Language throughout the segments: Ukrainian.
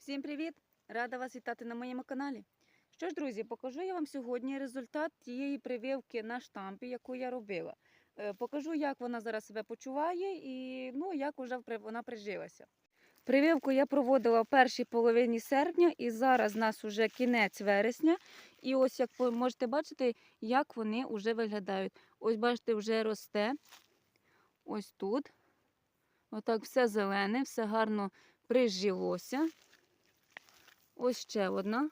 Всім привіт! Рада вас вітати на моєму каналі. Що ж, друзі, покажу я вам сьогодні результат тієї прививки на штампі, яку я робила. Е, Покажу, як вона зараз себе почуває і ну, як вже вона прижилася. Прививку я проводила в першій половині серпня, і зараз у нас вже кінець вересня. І ось як ви можете бачити, як вони вже виглядають. Ось бачите, вже росте. Ось тут. Отак все зелене, все гарно прижилося. Ось ще одна.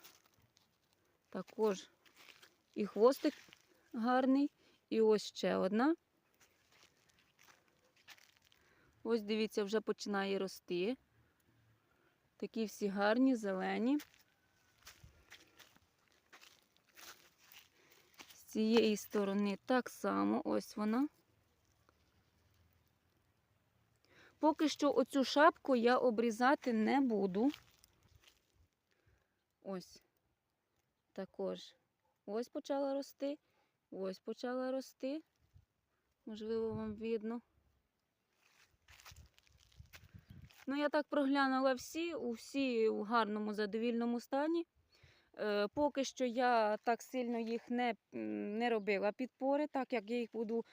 Також і хвостик гарний. І ось ще одна. Ось дивіться, вже починає рости. Такі всі гарні, зелені. З цієї сторони так само ось вона. Поки що оцю шапку я обрізати не буду. Ось також. Ось почала рости, ось почала рости. Можливо, вам видно. Ну, я так проглянула всі, усі у гарному задовільному стані. Е, поки що я так сильно їх не, не робила підпори, так як я їх буду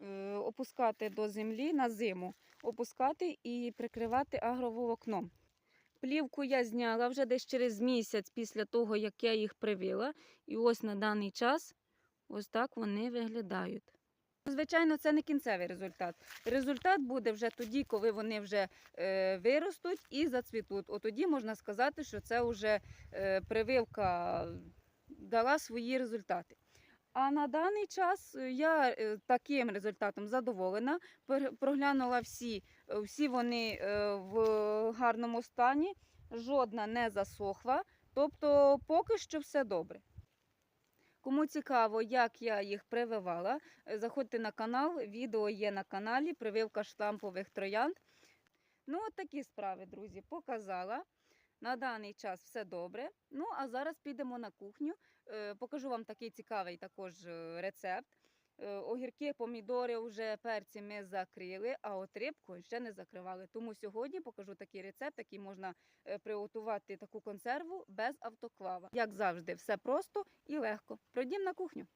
е, опускати до землі на зиму, опускати і прикривати агроволокном. Плівку я зняла вже десь через місяць після того, як я їх привила. І ось на даний час ось так вони виглядають. Звичайно, це не кінцевий результат. Результат буде вже тоді, коли вони вже е, виростуть і зацвітуть. От тоді можна сказати, що це вже е, прививка дала свої результати. А на даний час я е, таким результатом задоволена. Проглянула всі, всі вони е, в гарному стані, жодна не засохла. Тобто поки що все добре. Кому цікаво, як я їх прививала, е, заходьте на канал, відео є на каналі, прививка штампових троянд. Ну, от такі справи, друзі, показала. На даний час все добре. Ну, а зараз підемо на кухню. Е, Покажу вам такий цікавий також рецепт. Е, Огірки, помідори, вже перці ми закрили, а от рибку ще не закривали. Тому сьогодні покажу такий рецепт, який можна е, приготувати таку консерву без автоклава. Як завжди, все просто і легко. Пройдім на кухню.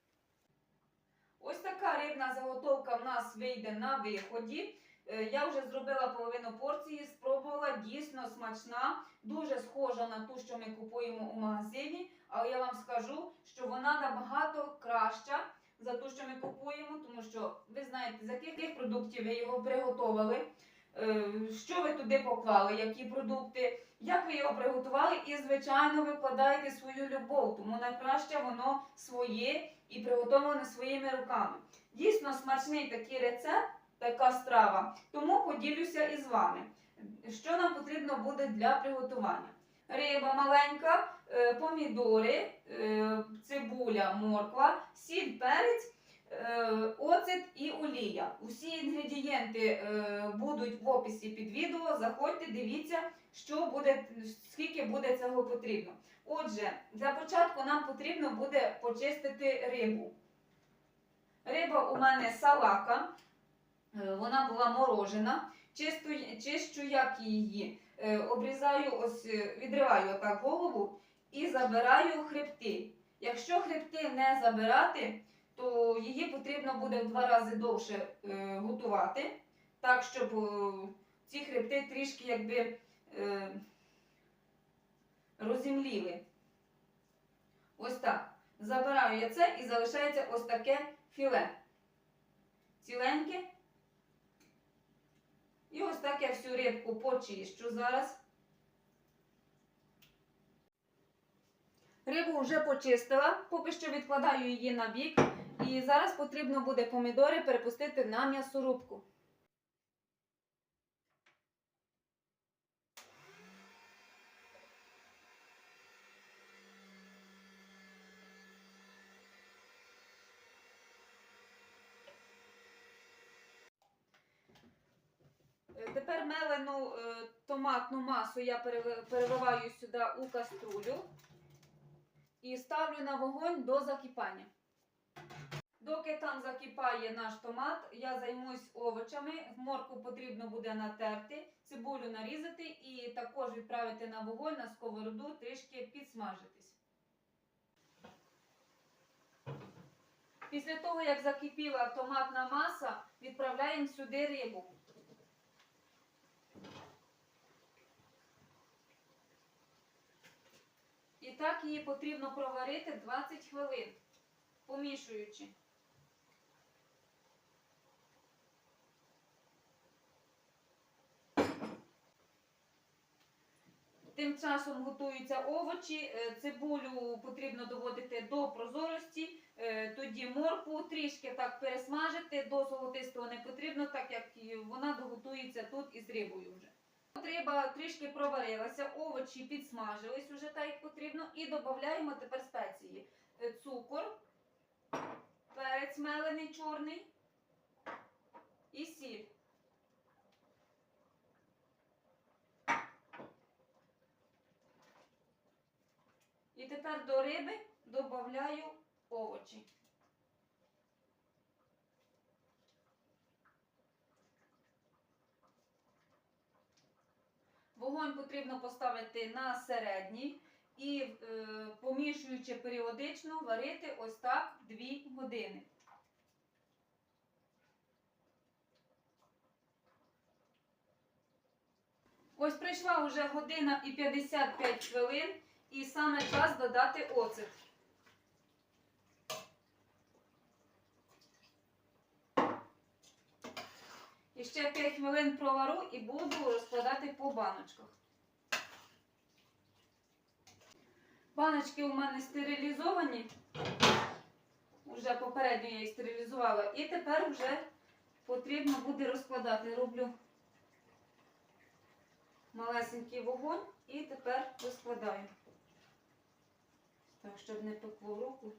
Ось така рибна заготовка в нас вийде на виході. Е, Я вже зробила половину порції, спробувала дійсно смачна, дуже схожа на ту, що ми купуємо у магазині. Але я вам скажу, що вона набагато краща за ту, що ми купуємо, тому що ви знаєте, з яких продуктів ви його приготували, е, що ви туди поклали, які продукти, як ви його приготували, і, звичайно, ви вкладаєте свою любов, тому найкраще воно своє і приготовлене своїми руками. Дійсно смачний такий рецепт, така страва, тому поділюся із вами. Що нам потрібно буде для приготування? Риба маленька, е, помідори, е, цибуля, морква, сіль, перець, е, оцет і олія. Усі інгредієнти будуть в описі під відео. Заходьте, дивіться, що буде, скільки буде цього потрібно. Отже, для початку нам потрібно буде почистити рибу. Риба у мене салака, вона була морожена. Чисту, чищу як її. Е, обрізаю, ось е, відриваю отак голову і забираю хребти. Якщо хребти не забирати, то її потрібно буде в два рази довше е, готувати, так щоб ці хребти трішки якби розімліли. Ось так. Забираю я це і залишається ось таке філе. Ціленьке. І ось так я всю рибку почищу зараз. Рибу вже почистила, поки що відкладаю її на бік. І зараз потрібно буде помідори перепустити на м'ясорубку. Тепер мелену е, томатну масу я перели- переливаю сюди у каструлю і ставлю на вогонь до закипання. Доки там закипає наш томат, я займусь овочами. Морку потрібно буде натерти, цибулю нарізати і також відправити на вогонь на сковороду, трішки підсмажитись. Після того, як закипіла томатна маса, відправляємо сюди рибу. Так її потрібно проварити 20 хвилин, помішуючи. Тим часом готуються овочі, е, цибулю потрібно доводити до прозорості, е, тоді моркву трішки так пересмажити, до золотистого не потрібно, так як вона доготується тут із рибою вже. От Риба трішки проварилася, овочі підсмажились уже так, як потрібно, і додаємо тепер спеції. Е, Цукор, перець мелений чорний і сіль. І тепер до риби додаю овочі. Вогонь потрібно поставити на середній і е, помішуючи періодично варити ось так 2 години. Ось прийшла вже година і 55 хвилин, і саме час додати оцет. І ще 5 хвилин провару і буду розкладати по баночках. Баночки у мене стерилізовані. Уже попередньо я їх стерилізувала. І тепер вже потрібно буде розкладати. Роблю малесенький вогонь і тепер розкладаю. Так, щоб не пекло руку.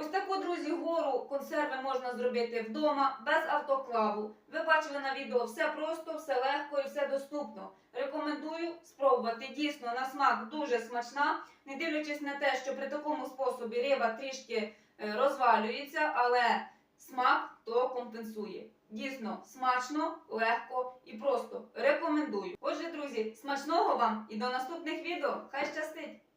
Ось таку, друзі, гору консерви можна зробити вдома без автоклаву. Ви бачили на відео все просто, все легко і все доступно. Рекомендую спробувати. Дійсно, на смак дуже смачна, не дивлячись на те, що при такому способі риба трішки е, розвалюється, але смак то компенсує. Дійсно, смачно, легко і просто. Рекомендую. Отже, друзі, смачного вам і до наступних відео. Хай щастить!